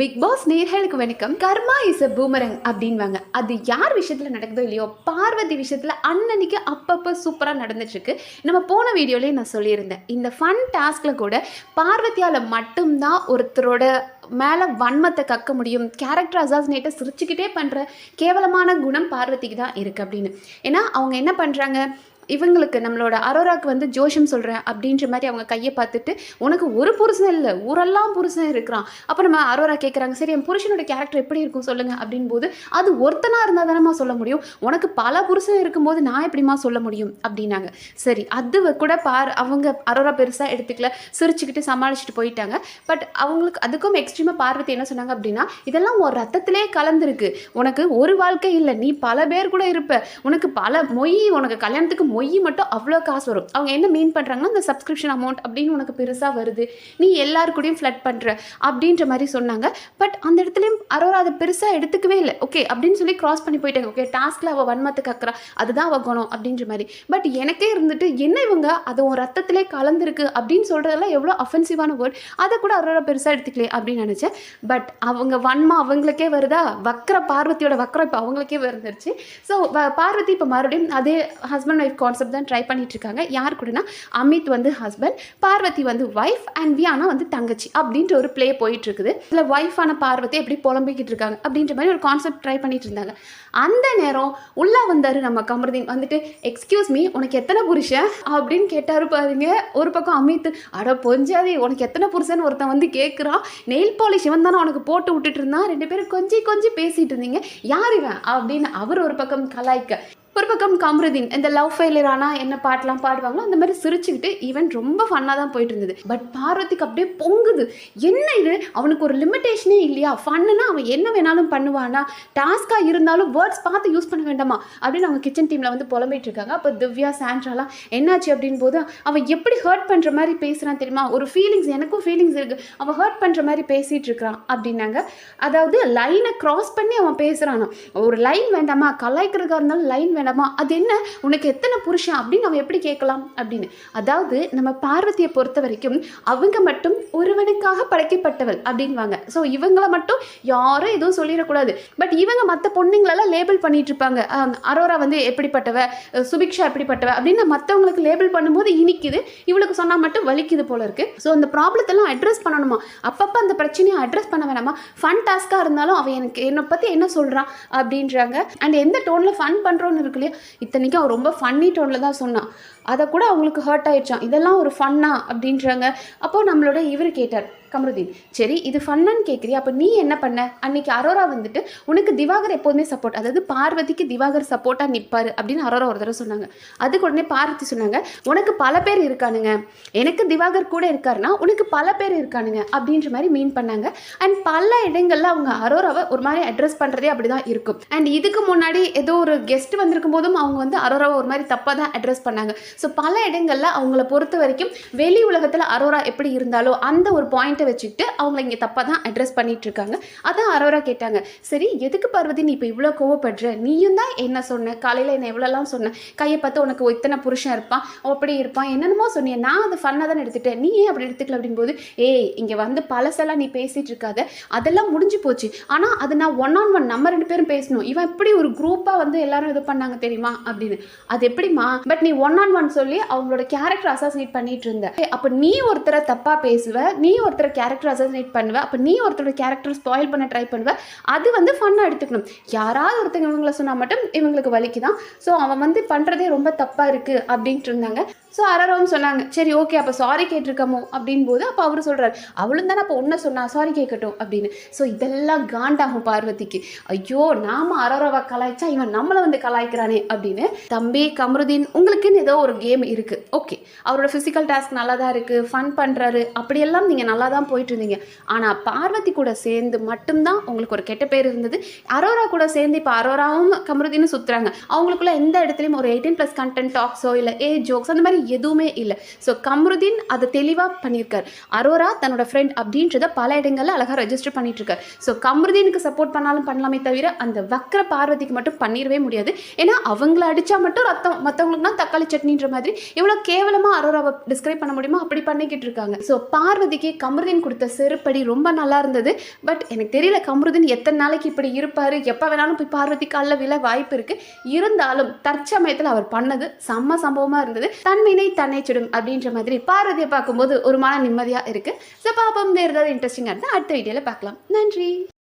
Big pass நேர்களுக்கு வணக்கம். கர்மா is a பூமரங் அப்படின்வாங்க. அது யார் விஷயத்தில் நடக்குதோ இல்லையோ பார்வதி விஷயத்தில் அன்னன்னைக்கு அப்பப்போ சூப்பராக நடந்துட்டுருக்கு. நம்ம போன வீடியோலேயே நான் சொல்லியிருந்தேன். இந்த ஃபன் டாஸ்கில் கூட பார்வதியால் மட்டும்தான் ஒருத்தரோட மேலே வன்மத்தை கக்க முடியும். கேரக்டர் அசாசினேட்டை சிரிச்சுக்கிட்டே பண்ணுற கேவலமான குணம் பார்வதிக்கு தான் இருக்குது அப்படின்னு. ஏன்னா அவங்க என்ன பண்ணுறாங்க இவங்களுக்கு நம்மளோட அரோராக்கு வந்து ஜோஷம் சொல்கிறேன் அப்படின்ற மாதிரி அவங்க கையை பார்த்துட்டு உனக்கு ஒரு புருஷன் இல்லை ஊரெல்லாம் புருஷன் இருக்கிறான். அப்போ நம்ம அரோரா கேட்குறாங்க சரி என் புருஷனோட கேரக்டர் எப்படி இருக்கும் சொல்லுங்கள் அப்படின் போது அது ஒருத்தனாக இருந்தால் தானேம்மா சொல்ல முடியும். உனக்கு பல புருஷன் இருக்கும்போது நான் எப்படிமா சொல்ல முடியும்? அப்படின்னாங்க. சரி அது கூட பார் அவங்க அரோரா பெருசாக எடுத்துக்கல சிரிச்சுக்கிட்டு சமாளிச்சுட்டு போயிட்டாங்க. பட் அவங்களுக்கு அதுக்கும் எக்ஸ்ட்ரீமாக பார்வதி என்ன சொன்னாங்க அப்படின்னா இதெல்லாம் ஒரு ரத்தத்திலே கலந்துருக்கு. உனக்கு ஒரு வாழ்க்கை இல்லை. நீ பல பேர் கூட இருப்ப. உனக்கு பல மொய் உனக்கு கல்யாணத்துக்கு மொய் மட்டும் அவ்வளோ காசு வரும். அவங்க என்ன மீன் பண்ணுறாங்கன்னா அந்த சப்ஸ்கிரிப்ஷன் அமௌண்ட் அப்படின்னு உனக்கு பெருசாக வருது. நீ எல்லாருக்கூடையும் கூடயும் ஃப்ளட் பண்ணுற அப்படின்ற மாதிரி சொன்னாங்க. பட் அந்த இடத்துலையும் அரோரா அதை பெருசாக எடுத்துக்கவே இல்லை. ஓகே அப்படின்னு சொல்லி கிராஸ் பண்ணி போயிட்டாங்க. ஓகே டாஸ்கில் அவள் வன்மத்துக்கு அக்கறா அதுதான் அவள் குணம் அப்படின்ற மாதிரி. பட் எனக்கே இருந்துட்டு என்ன இவங்க? அது உன் ரத்தத்திலே கலந்துருக்கு அப்படின்னு சொல்கிறதெல்லாம் எவ்வளோ அஃபென்சிவான வேர்ட் அதை கூட அரோரா பெருசாக எடுத்துக்கலே அப்படின்னு நினச்சேன். பட் அவங்க வன்மா அவங்களுக்கே வருதா? வக்கர பார்வதியோட வக்கரம் இப்போ அவங்களுக்கே வந்துருச்சு ஸோ பார்வதி இப்போ மறுபடியும் அதே ஹஸ்பண்ட் ஒய்ஃப் கான்செப்ட் தான் ட்ரை பண்ணிட்டு இருக்காங்க யார் கூடனா? அமித் வந்து ஹஸ்பண்ட் பார்வதி வந்து ஒய்ஃப் அண்ட் வியானா வந்து தங்கச்சி அப்படின்ற ஒரு ப்ளே போயிட்டு இருக்குது இதில் ஒய்ஃபான பார்வதி எப்படி புலம்பிக்கிட்டு இருக்காங்க அப்படின்ற மாதிரி ஒரு கான்செப்ட் ட்ரை பண்ணிட்டு இருந்தாங்க அந்த நேரம் உள்ளே வந்தார் நம்ம கமருதீன். வந்துட்டு எக்ஸ்கியூஸ் மீ உனக்கு எத்தனை புருஷன்? அப்படின்னு கேட்டாரு பாருங்க. ஒரு பக்கம் அமித் அட பொஞ்சாதி உனக்கு எத்தனை புருஷன் ஒருத்தன் வந்து கேட்குறான் நெயில் பாலிஷ் இவன் தானே உனக்கு போட்டு விட்டுட்டு இருந்தான் ரெண்டு பேரும் கொஞ்சி கொஞ்சி பேசிட்டு இருந்தீங்க யார் இவன்? அப்படின்னு அவர் ஒரு பக்கம் கலாய்க்க. ஒரு பக்கம் கம்ருதீன் இந்த லவ் ஃபெயிலியர் ஆனால் என்ன பாட்டெலாம் பாடுவாங்களோ அந்த மாதிரி சிரிச்சுக்கிட்டு ஈவன் ரொம்ப ஃபன்னாக தான் போயிட்டு இருந்தது. பட் பார்வதிக்கு அப்படியே பொங்குது. என்ன இது? அவனுக்கு ஒரு லிமிட்டேஷனே இல்லையா? ஃபன்னுனா அவன் என்ன வேணாலும் பண்ணுவானா? டாஸ்க்காக இருந்தாலும் வேர்ட்ஸ் பார்த்து யூஸ் பண்ண வேண்டாமா? அப்படின்னு அவங்க கிச்சன் டீமில் வந்து புலம்பிட்டு இருக்காங்க. அப்போ திவ்யா சாண்ட்ராலாம் என்னாச்சு அப்படின்னு போது அவன் எப்படி ஹர்ட் பண்ணுற மாதிரி பேசுகிறான் தெரியுமா? ஒரு ஃபீலிங்ஸ் எனக்கும் ஃபீலிங்ஸ் இருக்குது அவன் ஹர்ட் பண்ணுற மாதிரி பேசிகிட்டு இருக்கிறான் அப்படின்னாங்க. அதாவது லைனை க்ராஸ் பண்ணி அவன் பேசுகிறானா ஒரு லைன் வேண்டாமா? கலாய்க்கிறதுக்காக இருந்தாலும் லைன் வேண்டாமா? அது என்ன? உனக்கு எத்தனை புருஷன்? அப்படின்னு அவன் எப்படி கேட்கலாம்? அப்படின்னு. அதாவது நம்ம பார்வதியை பொறுத்த வரைக்கும் அவங்க மட்டும் ஒருவனுக்காக படைக்கப்பட்டவள் அப்படின்வாங்க. ஸோ இவங்கள மட்டும் யாரும் எதுவும் சொல்லிடக்கூடாது. பட் இவங்க மற்ற பொண்ணுங்களெல்லாம் லேபிள் பண்ணிட்டு இருப்பாங்க அரோரா வந்து எப்படிப்பட்டவ? சுபிக்ஷா எப்படிப்பட்டவ? அப்படின்னு மற்றவங்களுக்கு லேபிள் பண்ணும்போது இனிக்குது. இவளுக்கு சொன்னால் மட்டும் வலிக்குது போல இருக்கு. ஸோ அந்த ப்ராப்ளத்தெல்லாம் அட்ரஸ் பண்ணணுமா? அப்பப்போ அந்த பிரச்சனையை அட்ரஸ் பண்ண வேணாமா? ஃபன் டாஸ்க்காக இருந்தாலும் அவன் எனக்கு என்னை பற்றி என்ன சொல்கிறான் அப்படின்றாங்க. அண்ட் எந்த டோனில் ஃபன் பண்ணுறோன்னு இருக்கு இல்லையா? இத்தனைக்கும் அவன் ரொம்ப ஃபன்னி டோனில் தான் சொன்னான் அதை கூட அவங்களுக்கு ஹர்ட் ஆயிடுச்சான் இதெல்லாம் ஒரு ஃபன்னா அப்படின்றாங்க. அப்போது நம்மளோட இவர் கேட்டார் கமருதீன் சரி இது ஃபன்னு கேட்குறியா அப்போ நீ என்ன பண்ண? அன்னைக்கு அரோரா வந்துட்டு உனக்கு திவாகர் எப்போதுமே சப்போர்ட் அதாவது பார்வதிக்கு திவாகர் சப்போர்ட்டாக நிற்பார் அப்படின்னு அரோரா ஒரு தடவை சொன்னாங்க. அதுக்கு உடனே பார்வதி சொன்னாங்க உனக்கு பல பேர் இருக்கானுங்க. எனக்கு திவாகர் கூட இருக்காருன்னா உனக்கு பல பேர் இருக்கானுங்க அப்படின்ற மாதிரி மீன் பண்ணாங்க. அண்ட் பல இடங்களில் அவங்க அரோராவை ஒரு மாதிரி அட்ரஸ் பண்ணுறதே அப்படி தான் இருக்கும். அண்ட் இதுக்கு முன்னாடி ஏதோ ஒரு கெஸ்ட் வந்திருக்கும் போதும் அவங்க வந்து அரோராவை ஒரு மாதிரி தப்பாக தான் அட்ரஸ் பண்ணாங்க. ஸோ பல இடங்களில் அவங்கள பொறுத்த வரைக்கும் வெளி உலகத்தில் அரோரா எப்படி இருந்தாலோ அந்த ஒரு பாயிண்ட் பாயிண்ட்டை வச்சுக்கிட்டு அவங்கள இங்கே தப்பாக தான் அட்ரஸ் பண்ணிட்டு இருக்காங்க அதான் அரோரா கேட்டாங்க சரி எதுக்கு பார்வதி நீ இப்போ இவ்வளோ கோவப்படுற? நீயும் தான் என்ன சொன்ன? காலையில் என்ன எவ்வளோலாம் சொன்ன? கையை பார்த்து உனக்கு இத்தனை புருஷன் இருப்பான் அப்படி இருப்பான் என்னென்னமோ சொன்னிய. நான் அது ஃபன்னாக தான் எடுத்துட்டேன். நீ ஏன் அப்படி எடுத்துக்கல? அப்படின்போது ஏய் இங்கே வந்து பழசெல்லாம் நீ பேசிகிட்டு இருக்காத. அதெல்லாம் முடிஞ்சு போச்சு. ஆனால் அது நான் ஒன் ஆன் ஒன் நம்ம ரெண்டு பேரும் பேசணும். இவன் எப்படி ஒரு குரூப்பாக வந்து எல்லாரும் இது பண்ணாங்க தெரியுமா? அப்படின்னு. அது எப்படிமா பட் நீ ஒன் ஆன் ஒன் சொல்லி அவங்களோட கேரக்டர் அசாசினேட் பண்ணிட்டு இருந்த. அப்போ நீ ஒருத்தரை தப்பாக பேசுவ நீ ஒருத்தரை கேரக்டர் அசசினேட் பண்ணுவேன் அப்போ நீ ஒருத்தரோட கேரக்டர் ஸ்பாயில் பண்ண ட்ரை பண்ணுவேன் அது வந்து ஃபன்னாக எடுத்துக்கணும். யாராவது ஒருத்தங்க இவங்களை சொன்னால் மட்டும் இவங்களுக்கு வலிக்குதான். ஸோ அவன் வந்து பண்ணுறதே ரொம்ப தப்பாக இருக்குது அப்படின்ட்டு இருந்தாங்க. ஸோ அரரவும் சொன்னாங்க சரி ஓகே அப்போ சாரி கேட்டிருக்கமோ? அப்படின் போது அப்போ அவர் சொல்கிறார் அவளும் தானே அப்போ ஒன்றை சொன்னா சாரி கேட்கட்டும் அப்படின்னு. ஸோ இதெல்லாம் காண்டாகும் பார்வதிக்கு. ஐயோ நாம அரரவை கலாய்ச்சா இவன் நம்மளை வந்து கலாய்க்கிறானே அப்படின்னு. தம்பி கமருதீன் உங்களுக்குன்னு ஏதோ ஒரு கேம் இருக்குது ஓகே அவரோட ஃபிசிக்கல் டாஸ்க் நல்லா தான் இருக்குது ஃபன் பண்ணுறாரு அப்படியெல்லாம் நீங்கள் நல்லா தான் போயிட்டு இருந்தீங்க ஆனால் பார்வதி கூட சேர்ந்து மட்டும்தான் உங்களுக்கு ஒரு கெட்ட பேர் இருந்தது. அரோரா கூட சேர்ந்து இப்போ அரோராவும் கமருதீனும் சுற்றுறாங்க அவங்களுக்குள்ள எந்த இடத்துலையும் ஒரு எயிட்டீன் ப்ளஸ் கண்டென்ட் டாக்ஸோ இல்லை ஏ ஜோக்ஸ் அந்த மாதிரி எதுவுமே இல்லை. ஸோ கமருதீன் அதை தெளிவாக பண்ணியிருக்கார். அரோரா தன்னோட ஃப்ரெண்ட் அப்படின்றத பல இடங்களில் அழகாக ரெஜிஸ்டர் பண்ணிட்டு இருக்கார் ஸோ கமருதீனுக்கு சப்போர்ட் பண்ணாலும் பண்ணலாமே தவிர அந்த வக்கர பார்வதிக்கு மட்டும் பண்ணிடவே முடியாது. ஏன்னா அவங்கள அடித்தா மட்டும் ரத்தம் மற்றவங்களுக்குனா தக்காளி சட்னின்ற மாதிரி எவ்வளோ கேவலமாக அரோராவை டிஸ்கிரைப் பண்ண முடியுமோ அப்படி பண்ணிக்கிட்டு இருக்காங்க ஸோ பார்வதிக்கு கமருதி கமருதீன் கொடுத்த செருப்படி ரொம்ப நல்லா இருந்தது. பட் எனக்கு தெரியல கமருதீன் எத்தனை நாளைக்கு இப்படி இருப்பார் எப்போ வேணாலும் போய் பார்வதி காலில் விழ வாய்ப்பு இருக்குது இருந்தாலும் தற்சமயத்தில் அவர் பண்ணது செம்ம சம்பவமாக இருந்தது. தன்வினை தன்னை சுடும் அப்படின்ற மாதிரி பார்வதியை பார்க்கும்போது ஒரு மன நிம்மதியாக இருக்குது ஸோ பாப்பம் வேறு ஏதாவது இன்ட்ரெஸ்டிங்காக இருந்தால் அடுத்த வீடியோவில் பார்க்கலாம். நன்றி.